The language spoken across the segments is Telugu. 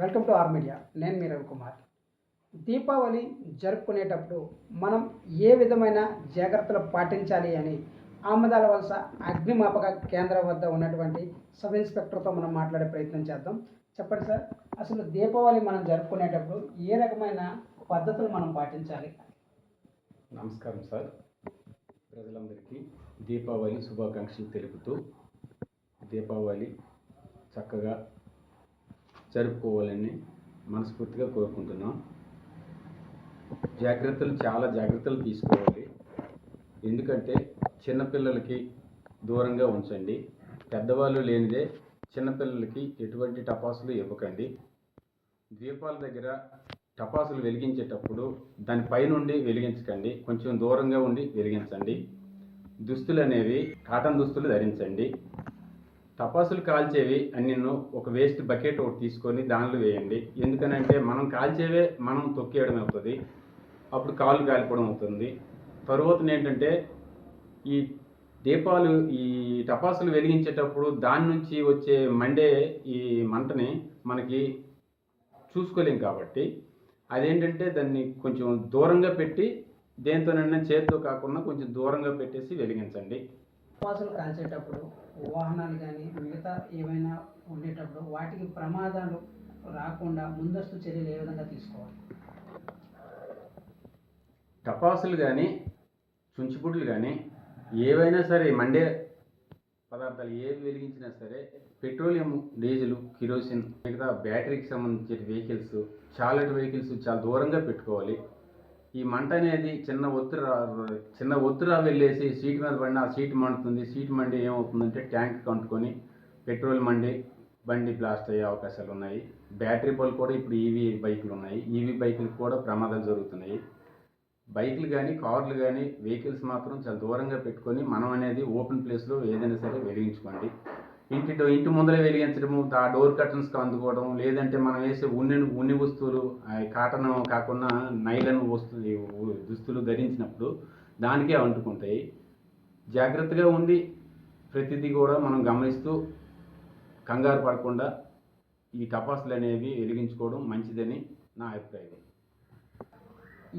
Welcome to are media. నేను మీ రవికుమార్. దీపావళి జరుపుకునేటప్పుడు మనం ఏ విధమైన జాగ్రత్తలు పాటించాలి అని ఆమదాల వలస అగ్నిమాపక కేంద్రం వద్ద ఉన్నటువంటి సబ్ ఇన్స్పెక్టర్తో మనం మాట్లాడే ప్రయత్నం చేద్దాం. చెప్పండి సార్ అసలు దీపావళి మనం జరుపుకునేటప్పుడు ఏ రకమైన పద్ధతులు మనం పాటించాలి? నమస్కారం సార్. ప్రజలందరికీ దీపావళి శుభాకాంక్షలు తెలుపుతూ దీపావళి చక్కగా జరుపుకోవాలని మనస్ఫూర్తిగా కోరుకుంటున్నాం. జాగ్రత్తలు చాలా జాగ్రత్తలు తీసుకోవాలి. ఎందుకంటే చిన్నపిల్లలకి దూరంగా ఉంచండి. పెద్దవాళ్ళు లేనిదే చిన్నపిల్లలకి ఎటువంటి టపాసులు ఇవ్వకండి. ద్వీపాల దగ్గర టపాసులు వెలిగించేటప్పుడు దానిపై నుండి వెలిగించకండి. కొంచెం దూరంగా ఉండి వెలిగించండి. దుస్తులు అనేవి కాటన్ దుస్తులు ధరించండి. టపాసులు కాల్చేవి అన్నిను ఒక వేస్ట్ బకెట్ ఒకటి తీసుకొని దానిలో వేయండి. ఎందుకనంటే మనం కాల్చేవే మనం తొక్కేయడం అవుతుంది. అప్పుడు కాలు కాలిపోవడం అవుతుంది. తరువాత ఏంటంటే ఈ దీపాలు ఈ టపాసులు వెలిగించేటప్పుడు దాని నుంచి వచ్చే మండే ఈ మంటని మనకి చూసుకోలేం కాబట్టి అదేంటంటే దాన్ని కొంచెం దూరంగా పెట్టి దేంతోనైనా చేతితో కాకుండా కొంచెం దూరంగా పెట్టేసి వెలిగించండి. ఉపవాసాలు కాల్చేటప్పుడు వాహనాలు కానీ మిగతా ఏమైనా ఉండేటప్పుడు వాటికి ప్రమాదాలు రాకుండా ముందస్తు చర్యలు ఏ విధంగా తీసుకోవాలి? టపాసులు కానీ చుంచిపుడులు కానీ ఏవైనా సరే మండే పదార్థాలు ఏవి వెలిగించినా సరే పెట్రోలియం డీజిల్ కిరోసిన్ మిగతా బ్యాటరీకి సంబంధించిన వెహికల్స్ చాలా వెహికల్స్ చాలా దూరంగా పెట్టుకోవాలి. ఈ మంట అనేది చిన్న ఒత్తిడి చిన్న ఒత్తిడి వెళ్ళేసి సీట్ మీద పడిన ఆ సీట్ మండుతుంది. సీట్ మండి ఏమవుతుందంటే ట్యాంక్ కంటుకొని పెట్రోల్ మండి బండి బ్లాస్ట్ అయ్యే అవకాశాలు ఉన్నాయి. బ్యాటరీ బల్ కూడా ఇప్పుడు ఈవీ బైకులు ఉన్నాయి. ఈవీ బైకులకు కూడా ప్రమాదాలు జరుగుతున్నాయి. బైకులు కానీ కార్లు కానీ వెహికల్స్ మాత్రం చాలా దూరంగా పెట్టుకొని మనం అనేది ఓపెన్ ప్లేస్లో ఏదైనా సరే వెలిగించుకోండి. ఇంటి ఇంటి ముందర వెలిగించడము ఆ డోర్ కర్టన్స్కి అందుకోవడం లేదంటే మనం వేసే ఉన్ని ఉన్ని వస్తువులు ఆ కాటన్ కాకుండా నైలన్ వస్తువులు దుస్తులు ధరించినప్పుడు దానికే అంటుకుంటాయి. జాగ్రత్తగా ఉండి ప్రతిదీ కూడా మనం గమనిస్తూ కంగారు పడకుండా ఈ టపాసులు అనేవి వెలిగించుకోవడం మంచిదని నా అభిప్రాయం.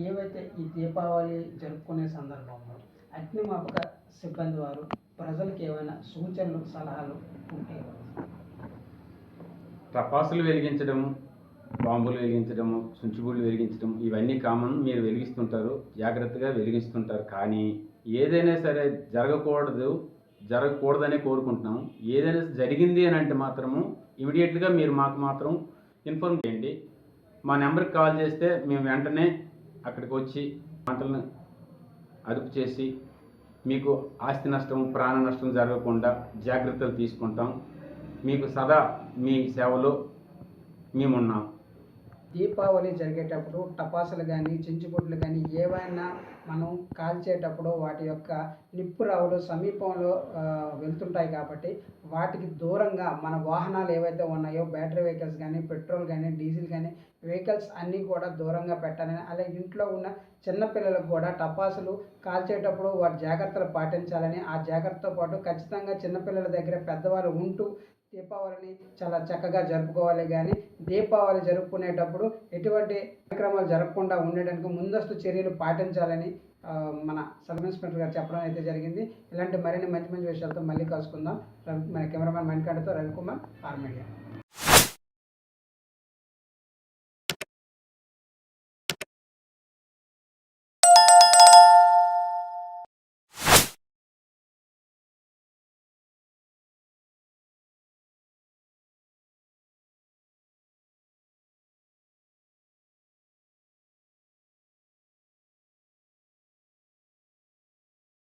ఏవైతే ఈ దీపావళి జరుపుకునే సందర్భంలో అగ్నిమాపక సిబ్బంది వారు ప్రజలకు ఏమైనా సూచనలు సలహాలు ఉంటే టపాసులు వెలిగించడము బాంబులు వెలిగించడము సుంచుబుళ్ళు వెలిగించడం ఇవన్నీ కామన్ మీరు వెలిగిస్తుంటారు జాగ్రత్తగా వెలిగిస్తుంటారు. కానీ ఏదైనా సరే జరగకూడదు జరగకూడదనే కోరుకుంటున్నాం ఏదైనా జరిగింది అని అంటే మాత్రము ఇమీడియట్గా మీరు మాకు మాత్రం ఇన్ఫార్మ్ చేయండి. మా నెంబర్కి కాల్ చేస్తే మేము వెంటనే అక్కడికి వచ్చి మంటలను అదుపు చేసి మీకు ఆస్తి నష్టం ప్రాణ నష్టం జరగకుండా జాగ్రత్తలు తీసుకుంటాం. మీకు సదా మీ సేవలో మేమున్నాం. దీపావళి జరిగేటప్పుడు టపాసులు కానీ చించుబుడ్లు కానీ ఏవైనా మనం కాల్చేటప్పుడు వాటి యొక్క నిప్పు రావులు సమీపంలో వెళ్తుంటాయి కాబట్టి వాటికి దూరంగా మన వాహనాలు ఏవైతే ఉన్నాయో బ్యాటరీ వెహికల్స్ కానీ పెట్రోల్ కానీ డీజిల్ కానీ వెహికల్స్ అన్నీ కూడా దూరంగా పెట్టాలని అలాగే ఇంట్లో ఉన్న చిన్నపిల్లలకు కూడా టపాసులు కాల్చేటప్పుడు వాటి జాగ్రత్తలు పాటించాలని ఆ జాగ్రత్తతో పాటు ఖచ్చితంగా చిన్నపిల్లల దగ్గర పెద్దవారు ఉంటూ దీపావళిని చాలా చక్కగా జరుపుకోవాలి. కానీ దీపావళి జరుపుకునేటప్పుడు ఎటువంటి కార్యక్రమాలు జరగకుండా ఉండడానికి ముందస్తు చర్యలు పాటించాలని మన సబ్ ఇన్స్పెక్టర్ గారు చెప్పడం అయితే జరిగింది. ఇలాంటి మరిన్ని మంచి మంచి విషయాలతో మళ్ళీ కలుసుకుందాం. రవి మన కెమెరామెన్ మణికంఠతో రవికుమార్ ఆర్మీడియా.